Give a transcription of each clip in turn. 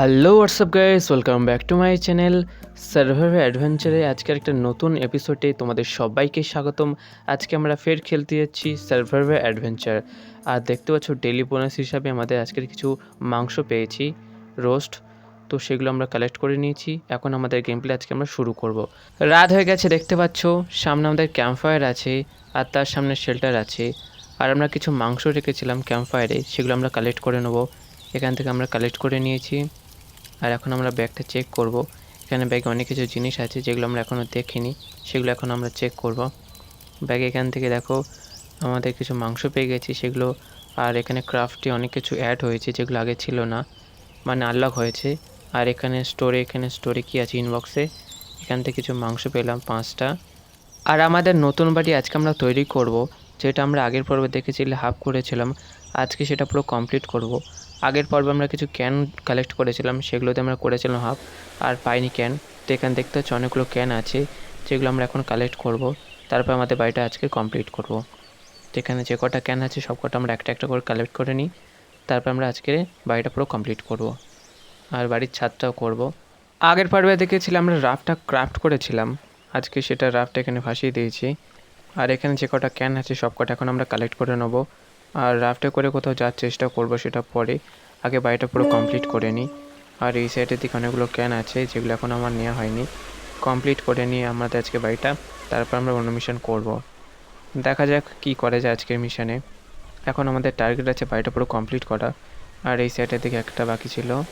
Hello WhatsApp guys welcome back to my channel server অ্যাডভেঞ্চারে আজকের একটা নতুন এপিসোডে তোমাদের সবাইকে স্বাগতম। আজকে আমরা ফের খেলতে যাচ্ছি সার্ভার অ্যাডভেঞ্চার আর দেখতে পাচ্ছ ডেলি বোনাস হিসাবে আমাদের আজকের কিছু মাংস পেয়েছি রোস্ট তো সেগুলো আমরা কালেক্ট করে নিয়েছি। এখন আমাদের গেম প্লে আজকে আমরা শুরু করব। রাত হয়ে গেছে, দেখতে পাচ্ছ, সামনে আমাদের ক্যাম্পফায়ার আছে, আর তার সামনে শেল্টার আছে। আর আমরা কিছু মাংস রেখেছিলাম ক্যাম্পফায়ারে সেগুলো আমরা কালেক্ট করে নেব। এখান থেকে আমরা কালেক্ট করে নিয়েছি। আর এখন আমরা ব্যাগটা চেক করব। এখানে ব্যাগে অনেক কিছু জিনিস আছে যেগুলো আমরা এখনও দেখিনি। সেগুলো এখন আমরা চেক করব। ব্যাগে এখান থেকে দেখো, আমাদের কিছু মাংস পেয়ে গেছি, সেগুলো আর এখানে ক্রাফটে অনেক কিছু অ্যাড হয়েছে যেগুলো আগে ছিল না। মানে আনলক হয়েছে। আর এখানে স্টোরে এখানে স্টোরে কি আছে? ইনবক্সে এখান থেকে কিছু মাংস পেলাম, পাঁচটা। আর আমাদের নতুন বাড়ি আজকে আমরা তৈরি করব, যেটা আমরা আগের পর্বে দেখেছিলে হাফ করেছিলাম। আজকে সেটা পুরো কমপ্লিট করব। আগের পর্বে আমরা কিছু ক্যান কালেক্ট করেছিলাম, সেগুলোতে আমরা করেছিলাম হাফ আর পাইনি ক্যান তো এখানে দেখতে হচ্ছে অনেকগুলো ক্যান আছে, যেগুলো আমরা এখন কালেক্ট করব। তারপর আমাদের বাড়িটা আজকে কমপ্লিট করব। তো এখানে যে কটা ক্যান আছে, সব কটা আমরা একটা একটা করে কালেক্ট করে নিই। তারপর আমরা আজকে বাড়িটা পুরো কমপ্লিট করব। আর বাড়ির ছাদটাও করব। আগের পর্বে দেখেছিলাম আমরা রাফটা ক্রাফট করেছিলাম। আজকে সেটা রাফটা এখানে ভাসিয়ে দিয়েছি। আর এখানে যে কটা ক্যান আছে, সব কটা এখন আমরা কালেক্ট করে নেব। আর রাফটে করে কোথাও যাওয়ার চেষ্টা করব সেটা পরে। আগে বাড়িটা পুরো কমপ্লিট করে নিই। আর এই সাইডের দিকে অনেকগুলো ক্যান আছে, যেগুলো এখন আমার নেওয়া হয়নি। কমপ্লিট করে নিয়ে আমাদের আজকে বাড়িটা, তারপর আমরা অন্য মিশন করব। দেখা যাক কি করে যায় আজকের মিশনে এখন আমাদের টার্গেট আছে বাড়িটা পুরো কমপ্লিট করা। আর এই সাইডের দিকে একটা বাকি ছিল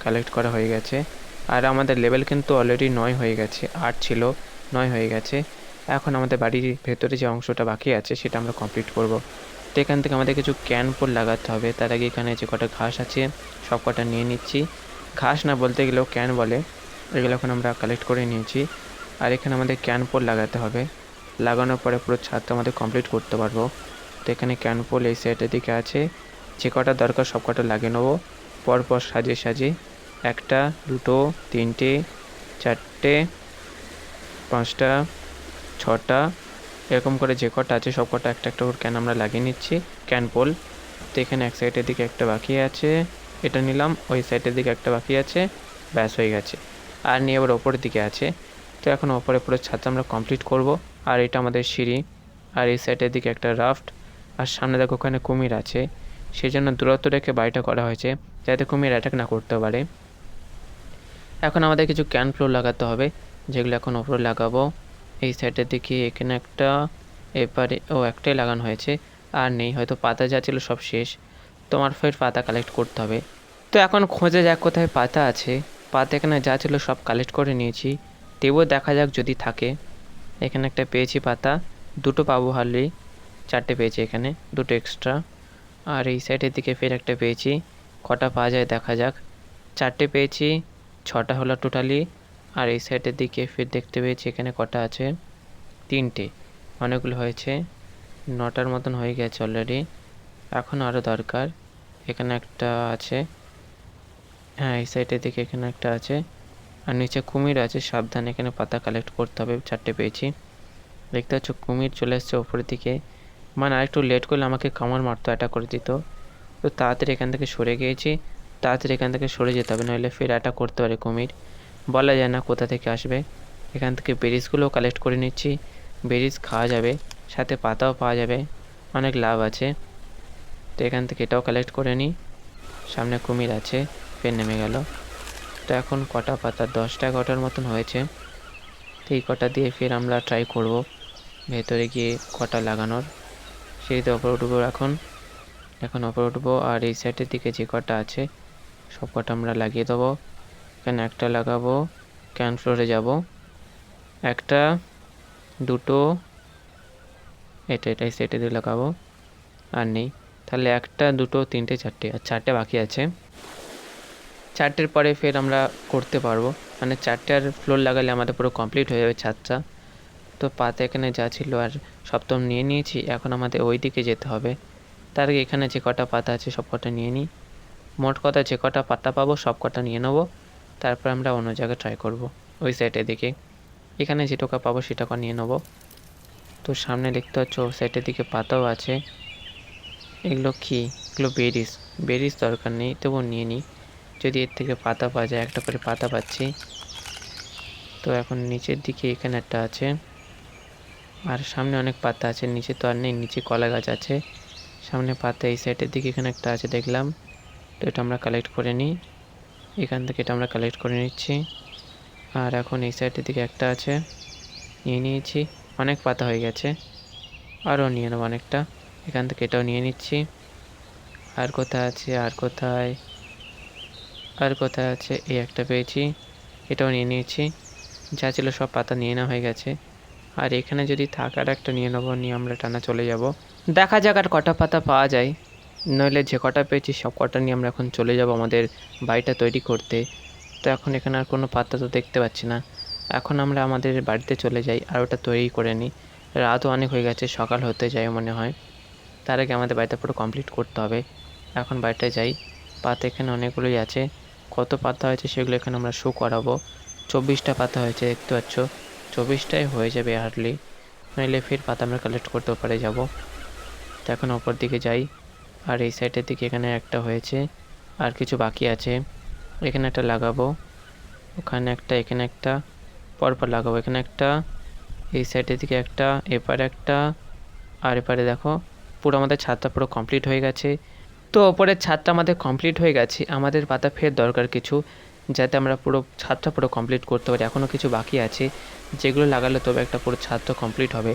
কালেক্ট করা হয়ে গেছে। আর আমাদের লেভেল কিন্তু অলরেডি নয় হয়ে গেছে, আট ছিল, নয় হয়ে গেছে। এখন আমাদের বাড়ির ভেতরে যে অংশটা বাকি আছে, সেটা আমরা কমপ্লিট করব। তো এখান থেকে আমাদের কিছু ক্যান পোল লাগাতে হবে। তার আগে এখানে যে কটা ঘাস আছে সব কটা নিয়ে নিচ্ছি। ঘাস না বলতে গেলেও ক্যান বলে। এগুলো এখন আমরা কালেক্ট করে নিয়েছি। আর এখানে আমাদের ক্যান পোল লাগাতে হবে। লাগানোর পরে পুরো ছাদটা আমাদের কমপ্লিট করতে পারব। তো এখানে ক্যান পোল এই সাইডের দিকে আছে। যে কটা দরকার সব কটা লাগিয়ে নেব। পরপর সাজিয়ে সাজিয়ে একটা, দুটো, তিনটে, চারটে, পাঁচটা, ছটা এরকম করে যে কটা আছে, সব কটা একটা একটা করে ক্যান আমরা লাগিয়ে নিচ্ছি। ক্যান পোল তো এখানে এক সাইডের দিকে একটা বাকি আছে, এটা নিলাম, ওই সাইডের দিকে একটা বাকি আছে, ব্যাস হয়ে গেছে। আর নিয়ে আবার ওপরের দিকে আছে। তো এখন ওপরে পুরো ছাদটা আমরা কমপ্লিট করব। আর এটা আমাদের সিঁড়ি, আর এই সাইডের দিকে একটা রাফট আর সামনে দেখো ওখানে কুমির আছে। সেই জন্য দূরত্ব রেখে বাড়িটা করা হয়েছে, যাতে কুমির অ্যাটাক না করতে পারে। এখন আমাদের কিছু ক্যান ফ্লোর লাগাতে হবে, যেগুলো এখন ওপরে লাগাবো। এই সাইডের দিকে এখানে একটা, এপারে, ও একটাই লাগানো হয়েছে। আর নেই, হয়তো পাতা যা ছিল সব শেষ। তোমার ফের পাতা কালেক্ট করতে হবে। তো এখন খোঁজে যাক কোথায় পাতা আছে। পাতা এখানে যা ছিল সব কালেক্ট করে নিয়েছি। তবুও দেখা যাক যদি থাকে। এখানে একটা পেয়েছি পাতা। দুটো পাবো হারলি চারটে পেয়েছি এখানে, দুটো এক্সট্রা আর এই সাইডের দিকে ফের একটা পেয়েছি। কটা পাওয়া যায় দেখা যাক। চারটে পেয়েছি, ছটা হলো টোটালি আর এই সাইডের দিকে ফের দেখতে পেয়েছি এখানে কটা আছে। তিনটে। অনেকগুলো হয়েছে। নটার মতন হয়ে গেছে অলরেডি এখন আরও দরকার। এখানে একটা আছে। হ্যাঁ এই সাইডের দিকে এখানে একটা আছে। আর নিচে কুমির আছে। সাবধান এখানে পাতা কালেক্ট করতে হবে। চারটে পেয়েছি। দেখতে পাচ্ছ, কুমির চলে এসছে ওপরের দিকে। মানে আরেকটু লেট করলে আমাকে কামড় মারতো অ্যাটাক করে দিত। তো তাড়াতাড়ি এখান থেকে সরে গিয়েছি। তাড়াতাড়ি এখান থেকে সরে যেতে হবে নইলে ফের অ্যাটাক করতে পারে কুমির। বলা যায় না কোথা থেকে আসবে। এখান থেকে বেরিজগুলোও কালেক্ট করে নিচ্ছি। বেরিজ খাওয়া যাবে, সাথে পাতাও পাওয়া যাবে, অনেক লাভ আছে। তো এখান থেকে এটাও কালেক্ট করে নিই। সামনে কুমির আছে, ফের নেমে গেল। তো এখন কটা পাতা? দশটা এগারোটার মতন হয়েছে। তো এই কটা দিয়ে ফের আমরা ট্রাই করব ভেতরে গিয়ে কটা লাগানোর। সিঁড়িতে ওপরে উঠবো এখন। এখন ওপরে উঠবো আর এই সাইডের দিকে যে কটা আছে, সব কটা আমরা লাগিয়ে দেবো। এখানে একটা লাগাবো ক্যান ফ্লোরে যাব। একটা, দুটো, এটা এটাই সেটে দিয়ে লাগাবো, আর নেই। তাহলে একটা, দুটো, তিনটে, চারটে, আর চারটে বাকি আছে। চারটের পরে ফের আমরা করতে পারব। মানে চারটার ফ্লোর লাগালে আমাদের পুরো কমপ্লিট হয়ে যাবে ছাদটা। তো পাতা এখানে যা ছিল আর সপ্তম নিয়ে নিয়েছি, এখন আমাদের ওই দিকে যেতে হবে। তার আগে এখানে যে কটা পাতা আছে সব কটা নিয়ে নিই। মোট কথা যে কটা পাতা পাবো সব কটা নিয়ে নেব। তারপর আমরা অন্য জায়গায় ট্রাই করব। ওই সাইডের দিকে এখানে যে টাকা পাবো সে টাকা নিয়ে নেব। তো সামনে দেখতে পাচ্ছ সাইডের দিকে পাতাও আছে। এগুলো কী? এগুলো বেরিস বেরিস দরকার নেই তবু নিয়ে নিই যদি এর থেকে পাতা পাওয়া যায়, একটা করে পাতা পাচ্ছি। তো এখন নিচের দিকে এখানে একটা আছে। আর সামনে অনেক পাতা আছে, নিচে তো আর নেই, নিচে কলা গাছ আছে। সামনে পাতা এই সাইডের দিকে এখানে একটা আছে, দেখলাম। তো এটা আমরা কালেক্ট করে নিই। এখান থেকে এটা আমরা কালেক্ট করে নিচ্ছি। আর এখন এই সাইডের দিকে একটা আছে, নিয়ে নিয়েছি। অনেক পাতা হয়ে গেছে আরও নিয়ে নেব অনেকটা। এখান থেকে এটাও নিয়ে নিচ্ছি। আর কোথায় আছে, আর কোথায় আর কোথায় আছে, এই একটা পেয়েছি, এটাও নিয়ে নিয়েছি। যা ছিল সব পাতা নিয়ে নেওয়া হয়ে গেছে। আর এখানে যদি থাকার একটা নিয়ে নেব, নিয়ে আমরা টানা চলে যাব। দেখা যাক আর কটা পাতা পাওয়া যায়। নইলে যে কটা পেয়েছি, সব কটা নিয়ে আমরা এখন চলে যাব আমাদের বাড়িটা তৈরি করতে। তো এখন এখানে আর কোনো পাতা তো দেখতে পাচ্ছি না। এখন আমরা আমাদের বাড়িতে চলে যাই আর ওটা তৈরি করে নিই। রাতও অনেক হয়ে গেছে, সকাল হতে যায় মনে হয়। তার আগে আমাদের বাড়িটা পুরো কমপ্লিট করতে হবে। এখন বাড়িতে যাই। পাতা এখানে অনেকগুলোই আছে। কত পাতা হয়েছে সেগুলো এখানে আমরা শো করাবো। চব্বিশটা পাতা হয়েছে, দেখতে পাচ্ছ? চব্বিশটাই হয়ে যাবে হার্ডলি নইলে ফের পাতা আমরা কালেক্ট করতে পারে, যাব। তো এখন ওপর দিকে যাই। আর এই সাইডের দিকে এখানে একটা হয়েছে। আর কিছু বাকি আছে। এখানে একটা লাগাবো। ওখানে একটা, এখানে একটা, পরপর লাগাবো। এখানে একটা, এই সাইডের দিকে একটা, এপারে একটা, আর এপারে দেখো, পুরো আমাদের ছাদটা পুরো কমপ্লিট হয়ে গেছে। তো ওপরের ছাদটা আমাদের কমপ্লিট হয়ে গেছে। আমাদের পাতা ফের দরকার কিছু, যাতে আমরা পুরো ছাদটা পুরো কমপ্লিট করতে পারি। এখনও কিছু বাকি আছে। যেগুলো লাগালে তবে একটা পুরো ছাদটা কমপ্লিট হবে।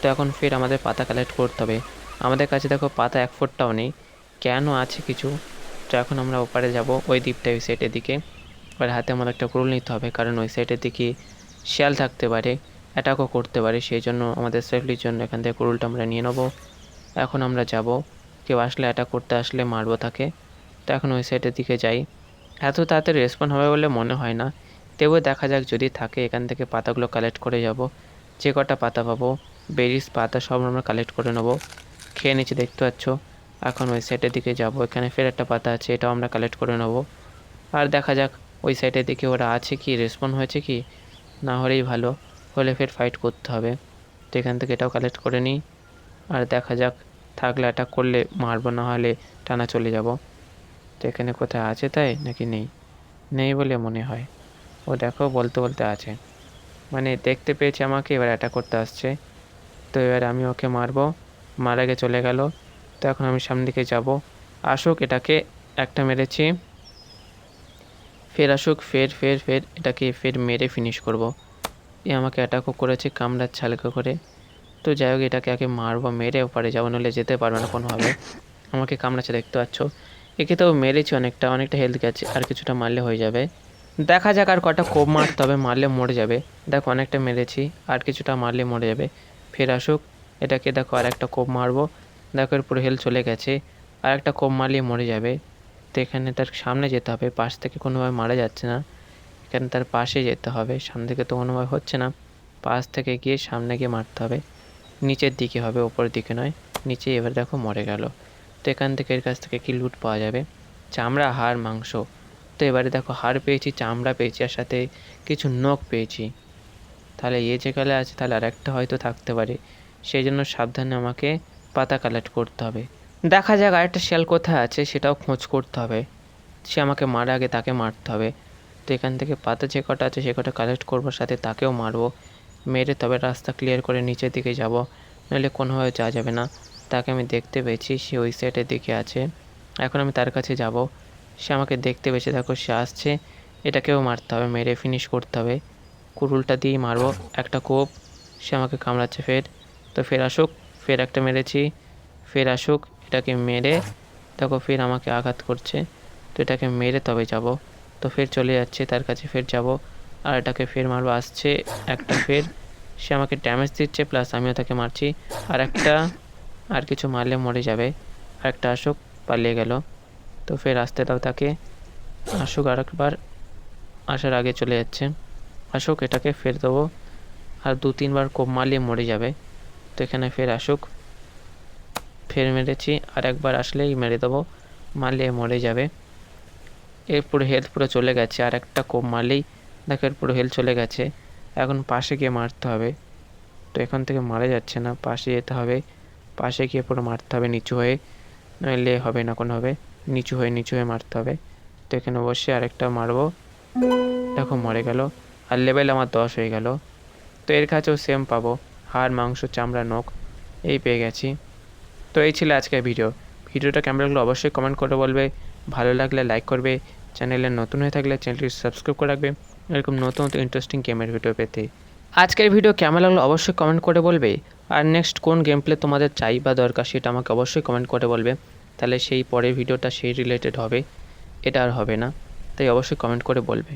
তো এখন ফের আমাদের পাতা কালেক্ট করতে হবে। আমাদের কাছে দেখো পাতা এক ফুটটাও নেই। কেন আছে কিছু? তো এখন আমরা ওপারে যাব, ওই দ্বীপটা ওই সাইডের দিকে। এবার হাতে আমাদের একটা কুরুল নিতে হবে, কারণ ওই সাইডের দিকে শিয়াল থাকতে পারে অ্যাটাকও করতে পারে, সেই জন্য আমাদের সেফলির জন্য এখান থেকে কুরুলটা আমরা নিয়ে নেব। এখন আমরা যাব, কেউ আসলে অ্যাটাক করতে আসলে মারবো তাকে। তো এখন ওই সাইডের দিকে যাই। এত তাড়াতাড়ি রেসপন্ড হবে বলে মনে হয় না। তবুও দেখা যাক যদি থাকে, এখান থেকে পাতাগুলো কালেক্ট করে যাব। যে কটা পাতা পাবো বেরিস পাতা সব আমরা কালেক্ট করে নেব। খেয়ে নিচ্ছি, দেখতে পাচ্ছ। এখন ওই সাইডের দিকে যাব। এখানে ফের একটা পাতা আছে, এটাও আমরা কালেক্ট করে নেব। আর দেখা যাক, ওই সাইডের দিকে ওরা আছে কি রেসপন্ড হয়েছে কি? না হলেই ভালো, হলে ফের ফাইট করতে হবে। তো এখান থেকে এটাও কালেক্ট করে নিই। আর দেখা যাক, থাকলে অ্যাটাক করলে মারবো, না হলে টানা চলে যাব। তো এখানে কোথায় আছে তাই, নাকি নেই? নেই বলে মনে হয়। ও দেখো, বলতে বলতে আছে। মানে দেখতে পেয়েছে আমাকে, এবার অ্যাটাক করতে আসছে। তো এবার আমি ওকে মারবো। মারা গে চলে গেল। তো এখন আমি সামনের দিকে যাব। আসুক, এটাকে একটা মেরেছি। ফের আসুক, ফের ফের ফের এটাকে ফের মেরে ফিনিশ করব। এ আমাকে অ্যাটাকও করেছে, কামড়াচ্ছে হালকা করে। তো যাই হোক, এটাকে আগে মারবো, মেরে ওপারে যাব নাহলে যেতে পারবে না কোনোভাবে। আমাকে কামড়াচ্ছে, দেখতে পাচ্ছ? একে তো মেরেছি অনেকটা অনেকটা হেলথ গেছে, আর কিছুটা মারলে হয়ে যাবে। দেখা যাক আর কটা কোপ মারতে হবে, মারলে মরে যাবে। দেখো, অনেকটা মেরেছি, আর কিছুটা মারলে মরে যাবে। ফের আসুক এটাকে দেখো আর একটা কোপ মারবো। দেখো এর পুরো হেলথ চলে গেছে। আর একটা কোপ মারলে মরে যাবে। তো এখানে তার সামনে যেতে হবে। পাশ থেকে কোনোভাবে মারা যাচ্ছে না। এখানে তার পাশে যেতে হবে। সামনে থেকে তো কোনোভাবে হচ্ছে না। পাশ থেকে গিয়ে সামনে গিয়ে মারতে হবে। নিচের দিকে হবে, ওপরের দিকে নয়। নিচে এবার দেখো মরে গেল। তো এখান থেকে এর কাছ থেকে কি লুট পাওয়া যাবে? চামড়া, হাড়, মাংস। তো এবারে দেখো হাড় পেয়েছি, চামড়া পেয়েছি, আর সাথে কিছু নখ পেয়েছি। তাহলে এ যে কালে আছে, তাহলে আর একটা হয়তো থাকতে পারে। সেই জন্য সাবধানে আমাকে পাতা কালেক্ট করতে হবে। দেখা যাক আরেকটা শিয়াল কোথায় আছে, সেটাও খোঁজ করতে হবে। সে আমাকে মারা আগে তাকে মারতে হবে। তো এখান থেকে পাতা যে কটা আছে, সে কটা কালেক্ট করব, সাথে তাকেও মারবো। মেরে তবে রাস্তা ক্লিয়ার করে নিচের দিকে যাব। নাহলে কোনোভাবে যাওয়া যাবে না। তাকে আমি দেখতে পেয়েছি, সে ওই সাইডের দিকে আছে। এখন আমি তার কাছে যাব। সে আমাকে দেখতে পেয়েছে, দেখো সে আসছে। এটাকেও মারতে হবে, মেরে ফিনিশ করতে হবে। কুরুলটা দিয়েই মারবো। একটা কোপ, সে আমাকে কামড়াচ্ছে, ফের তো ফের আসুক, ফের একটা মেরেছি, ফের আসুক, এটাকে মেরে, দেখো ফের আমাকে আঘাত করছে, তো এটাকে মেরে তবে যাব। তো ফের চলে যাচ্ছে, তার কাছে ফের যাব, আর এটাকে ফের মারবো। আসছে একটা ফের, সে আমাকে ড্যামেজ দিচ্ছে প্লাস আমিও তাকে মারছি। আর একটা, আর কিছু মারলে মরে যাবে। আর একটা আসুক, পালিয়ে গেল। তো ফের আসতে দাও তাকে। আসুক আর একবার আসার আগে চলে যাচ্ছে। আসুক, এটাকে ফের দেবো। আর দু তিনবার কোপ মারলে মরে যাবে। তো এখানে ফের আসুক। ফের মেরেছি, আর একবার আসলেই মেরে দেবো। মারলে মরে যাবে। এর পুরো হেলথ পুরো চলে গেছে, আর একটা কোপ মারলেই দেখো পুরো হেলথ চলে গেছে। এখন পাশে গিয়ে মারতে হবে। তো এখান থেকে মারা যাচ্ছে না, পাশে যেতে হবে। পাশে গিয়ে পুরো মারতে হবে নিচু হয়ে। নইলে হবে না কোনোভাবে নিচু হয়ে নিচু হয়ে মারতে হবে। তো এখানে বসে আরেকটা মারবো। দেখো মরে গেল। আর লেভেল আমার দশ হয়ে গেল। তো এর কাছেও সেম পাবো। হাড় মাংস, চামড়া, নখ এই পেয়ে গেছি। তো এই ছিল আজকের ভিডিও। ভিডিওটা কেমন লাগল অবশ্যই কমেন্ট করে বলবে। ভালো লাগলে লাইক করবে। চ্যানেলে নতুন হয়ে থাকলে চ্যানেলটি সাবস্ক্রাইব করে রাখবে। এরকম নতুন নতুন ইন্টারেস্টিং গেমের ভিডিও পেতে। আজকের ভিডিও কেমন লাগল অবশ্যই কমেন্ট করে বলবে। আর নেক্সট কোন গেম প্লে তোমাদের চাই বা দরকার সেটা আমাকে অবশ্যই কমেন্ট করে বলবে। তাহলে সেই পরের ভিডিওটা সেই রিলেটেড হবে। এটা আর হবে না। তাই অবশ্যই কমেন্ট করে বলবে।